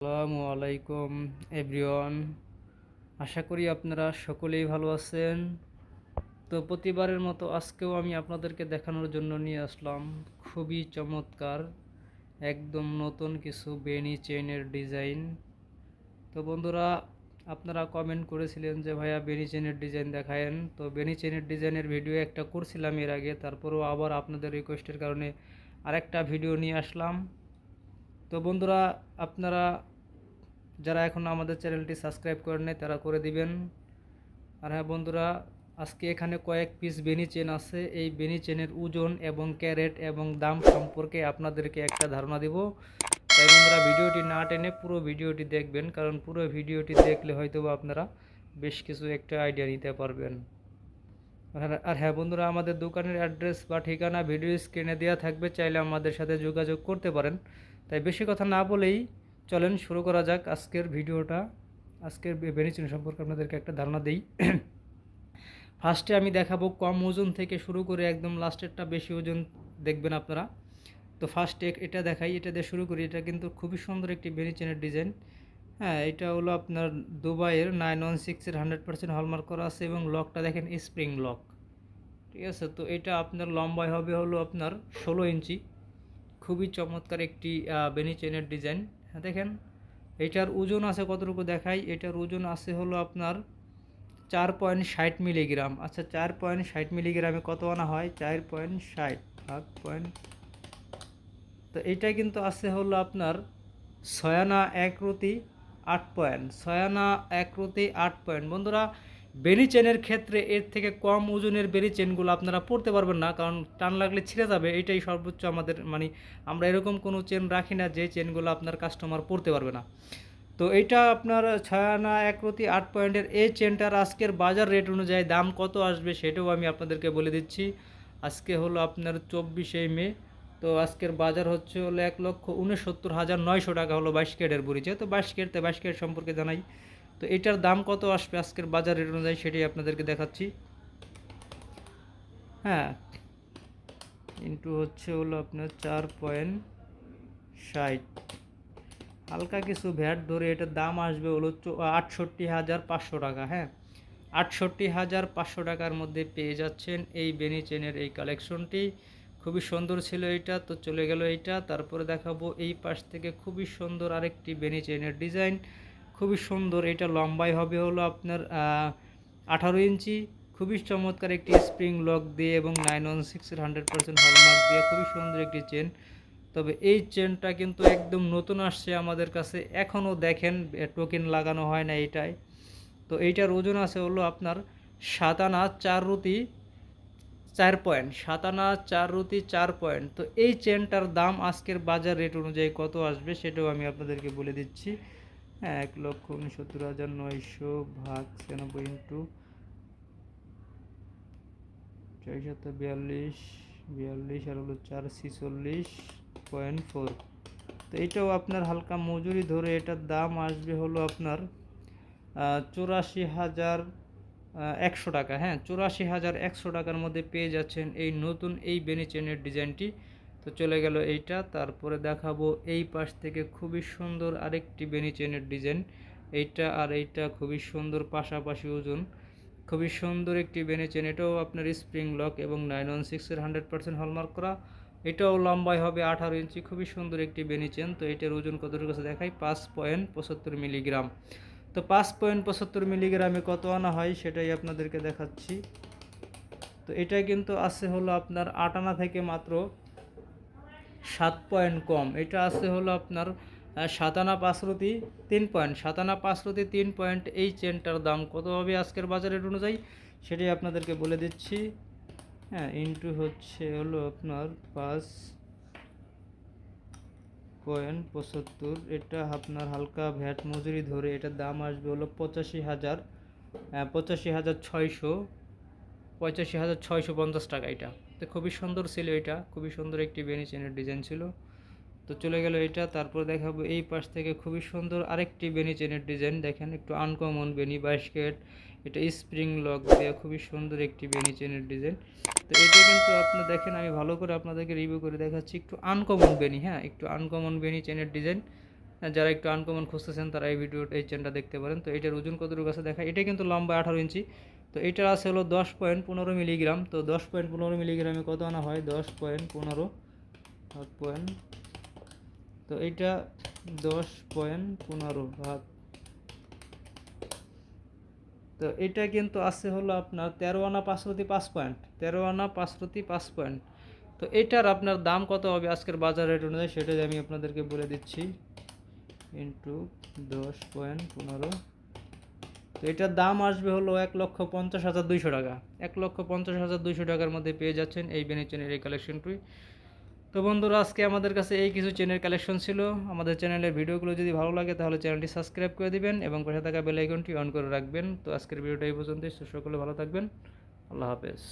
আসসালামু আলাইকুম, এভরিওয়ান। আশা করি আপনারা সকলেই ভালো আছেন। তো প্রতিবারের মতো আজকেও আমি আপনাদেরকে দেখানোর জন্য নিয়ে আসলাম খুবই চমৎকার, একদম নতুন কিছু বেনি চেইনের ডিজাইন। তো বন্ধুরা, আপনারা কমেন্ট করেছিলেন যে, ভাইয়া বেনি চেইনের ডিজাইন দেখায়েন। তো বেনি চেইনের ডিজাইনের ভিডিও একটা করছিলাম এর আগে, তারপরেও আবার আপনাদের রিকোয়েস্টের কারণে আরেকটা ভিডিও নিয়ে আসলাম। তো বন্ধুরা, আপনারা যারা এখন আমাদের চ্যানেলটি সাবস্ক্রাইব করেন নাই, তারা করে দিবেন। আর হ্যাঁ বন্ধুরা, আজকে এখানে কয়েক পিস বেনি চেন আছে। এই বেনি চেনের ওজন এবং ক্যারেট এবং দাম সম্পর্কে আপনাদেরকে একটা ধারণা দেব। তাই বন্ধুরা, ভিডিওটি না টেনে পুরো ভিডিওটি দেখবেন, কারণ পুরো ভিডিওটি দেখলে হয়তো আপনারা বেশ কিছু একটা আইডিয়া নিতে পারবেন। আর- আর হ্যাঁ বন্ধুরা, আমাদের দোকানের অ্যাড্রেস বা ঠিকানা ভিডিও স্ক্রিনে দেওয়া থাকবে। চাইলে আমাদের সাথে যোগাযোগ করতে পারেন। তাই বেশি কথা না বলেই চলেন শুরু করা যাক আজকের ভিডিওটা। আজকের বেনিচিন সম্পর্কে আপনাদেরকে একটা ধারণা দিই। ফার্স্টে আমি দেখাবো কম ওজন থেকে শুরু করে একদম লাস্টেরটা বেশি ওজন দেখবেন আপনারা। তো ফার্স্টে এটা দেখাই, এটা দিয়ে শুরু করি। এটা কিন্তু খুবই সুন্দর একটি বেনিচেনের ডিজাইন। হ্যাঁ এটা হলো আপনার দুবাইয়ের নাইন ওয়ান সিক্সের হান্ড্রেড পার্সেন্ট হলমার্ক করা আছে এবং লকটা দেখেন স্প্রিং লক ঠিক আছে, তো এটা আপনার লম্বায় হবে হলো আপনার ষোলো ইঞ্চি। খুবই চমৎকার একটি বেনি চেনের ডিজাইন। দেখেন, এটার ওজন আছে কতটুকু দেখাই? এটার ওজন আছে হলো আপনার চার পয়েন্ট ষাট মিলিগ্রাম। আচ্ছা চার পয়েন্ট ষাট মিলিগ্রামে কত আনা হয়? চার পয়েন্ট ষাট, ভাগ পয়েন্ট। তো এটা কিন্তু আছে হলো আপনার ছয়ানা একরতি আট পয়েন্ট ছয়ানা একরতি আট পয়েন্ট। বন্ধুরা বেনি চেনের ক্ষেত্রে এর থেকে কম ওজনের বেনি চেনগুলো আপনারা পড়তে পারবেন না, কারণ টান লাগলে ছিঁড়ে যাবে, এটাই সর্বোচ্চ আমাদের মানে আমরা এরকম কোনো চেন রাখি না যে চেনগুলো আপনার কাস্টমার পড়তে পারবে না। তো এটা আপনার ছয়ানা এক রতি আট পয়েন্টের এই চেনটার আজকের বাজার রেট অনুযায়ী দাম কত আসবে সেটাও আমি আপনাদেরকে বলে দিচ্ছি। আজকে হলো আপনার চব্বিশে মে, তো আজকের বাজার হচ্ছে হলো এক লক্ষ উনসত্তর হাজার নয়শো টাকা হলো বাইশ কেটের বুড়ি যেহেতু বাইশ কেটতে বাইশ কেট সম্পর্কে জানাই। তো এটার দাম কত আসবে আজকের বাজার অনুযায়ী সেটাই আপনাদেরকে দেখাচ্ছি। হ্যাঁ ইন্টু হচ্ছে হলো আপনার চার পয়েন্ট ষাট। হালকা কিছু ভ্যাট ধরে এটার দাম আসবে হলো আটষট্টি হাজার পাঁচশো টাকা হ্যাঁ। আটষট্টি হাজার পাঁচশো টাকার মধ্যে পেয়ে যাচ্ছেন এই বেনি চেনের এই কালেকশনটি খুবই সুন্দর ছিল এইটা, তো চলে গেল এইটা। তারপরে দেখাবো এই পাশ থেকে খুবই সুন্দর আরেকটি বেনি চেনের ডিজাইন খুবই সুন্দর, এটা লম্বাই হবে হলো আপনার আঠারো ইঞ্চি। খুবই চমৎকার একটি স্প্রিং লক দিয়ে এবং নাইন ওয়ান সিক্সের হান্ড্রেড পার্সেন্ট হলমার্ক দিয়ে খুবই সুন্দর একটি চেন তবে এই চেনটা কিন্তু একদম নতুন আসছে আমাদের কাছে, এখনও দেখেন টোকেন লাগানো হয় না এটাই তো এইটার ওজন আছে হলো আপনার সাতানা চার রুতি চার পয়েন্ট সাতানা চার রুতি চার পয়েন্ট তো এই চেনটার দাম আজকের বাজার রেট অনুযায়ী কত আসবে সেটাও আমি আপনাদেরকে বলে দিচ্ছি। এক লক্ষ উনসত্তর হাজার নয়শো ভাগ ছিয়ানব্বই ইন্টু ছয়শত বিয়াল্লিশ বিয়াল্লিশ আর হলো চার ছিচল্লিশ পয়েন্ট ফোর। তো এটাও আপনার হালকা মজুরি ধরে এটার দাম আসবে হলো আপনার চুরাশি হাজার একশো টাকা। হ্যাঁ চুরাশি হাজার একশো টাকার মধ্যে পেয়ে যাচ্ছেন এই নতুন, এই বেনি চেনের ডিজাইনটি তো চলে গেল এইটা। তারপরে দেখাবো এই পাশ থেকে খুবই সুন্দর আরেকটি বেনি চেনের ডিজাইন এইটা আর এইটা খুবই সুন্দর পাশাপাশি ওজন। খুবই সুন্দর একটি বেনি চেন এটাও আপনার স্প্রিং লক এবং নাইন ওয়ান সিক্সের হান্ড্রেড পার্সেন্ট হলমার্ক করা। এটাও লম্বায় হবে আঠারো ইঞ্চি। খুবই সুন্দর একটি বেনি চেন তো এটার ওজন কতটুকু আছে দেখাই? পাঁচ পয়েন্ট পঁচাত্তর মিলিগ্রাম তো পাঁচ পয়েন্ট পঁচাত্তর মিলিগ্রামে কত আনা হয় সেটাই আপনাদেরকে দেখাচ্ছি। তো এটা কিন্তু আছে হলো আপনার আট আনা থেকে মাত্র। সাত পয়েন্ট কম। এটা আছে হলো আপনার সাতানা পাঁচরতি তিন পয়েন্ট। সাতানা পাঁচরতি তিন পয়েন্ট এই চেনটার দাম কত হবে আজকের বাজারের অনুযায়ী? সেটাই আপনাদেরকে বলে দিচ্ছি। হ্যাঁ ইন্টু হচ্ছে হলো আপনার পাঁচ পয়েন্ট পঁচাত্তর। এটা আপনার হালকা ভ্যাট মজুরি ধরে এটার দাম আসবে হলো পঁচাশি হাজার পঁচাশি হাজার ছয়শো পঁচাশি হাজার ছয়শো পঞ্চাশ টাকা এটা। তো খুবই সুন্দর ছিল এটা, খুবই সুন্দর একটি বেনি চেনের ডিজাইন ছিল। তো চলে গেল এটা, তারপর দেখাবো এই পাশ থেকে খুবই সুন্দর আরেকটি বেনি চেনের ডিজাইন দেখেন একটু আনকমন বেনি বাস্কেট এটা স্প্রিং লক দিয়ে খুবই সুন্দর একটি বেনি চেনের ডিজাইন তো এটা কিন্তু আপনি দেখেন, আমি ভালো করে আপনাদেরকে রিভিউ করে দেখাচ্ছি, একটু আনকমন বেনি হ্যাঁ একটু আনকমন বেনি চেনের ডিজাইন যারা একটু আনকমন খুঁজতেছেন, তারা এই ভিডিও এই চেনটা দেখতে পারেন। তো এটার ওজন কতটুকু আছে, দেখা, এটা কিন্তু লম্বা আঠারো ইঞ্চি। তো এটার আছে হলো দশ পয়েন্ট পনেরো মিলিগ্রাম। তো দশ পয়েন্ট পনেরো মিলিগ্রামে কত আনা হয়? দশ পয়েন্ট পনেরো ভাগ পয়েন্ট। তো এইটা দশ পয়েন্ট পনেরো ভাগ। তো এটা কিন্তু আছে হলো আপনার তেরো আনা পাঁচরতি পাঁচ পয়েন্ট, তেরো আনা পাঁচরতি পাঁচ পয়েন্ট। তো এটার আপনার দাম কত হবে আজকের বাজার রেট অনুযায়ী সেটাই আমি আপনাদেরকে বলে দিচ্ছি। ইন্টু দশ পয়েন্ট পনেরো তো এটার দাম আসবে হলো এক লক্ষ পঞ্চাশ হাজার দুইশো টাকা। এক লক্ষ পঞ্চাশ হাজার দুইশো টাকার মধ্যে পেয়ে যাচ্ছেন এই বেনি চেনের এই কালেকশনটি তো বন্ধুরা, আজকে আমাদের কাছে এই কিছু চেনের কালেকশন ছিল। আমাদের চ্যানেলের ভিডিওগুলো যদি ভালো লাগে, তাহলে চ্যানেলটি সাবস্ক্রাইব করে দিবেন এবং পাশে থাকা বেল আইকনটি অন করে রাখবেন। তো আজকের ভিডিওটা এই পর্যন্তই। সকলে ভালো থাকবেন। আল্লাহ হাফেজ।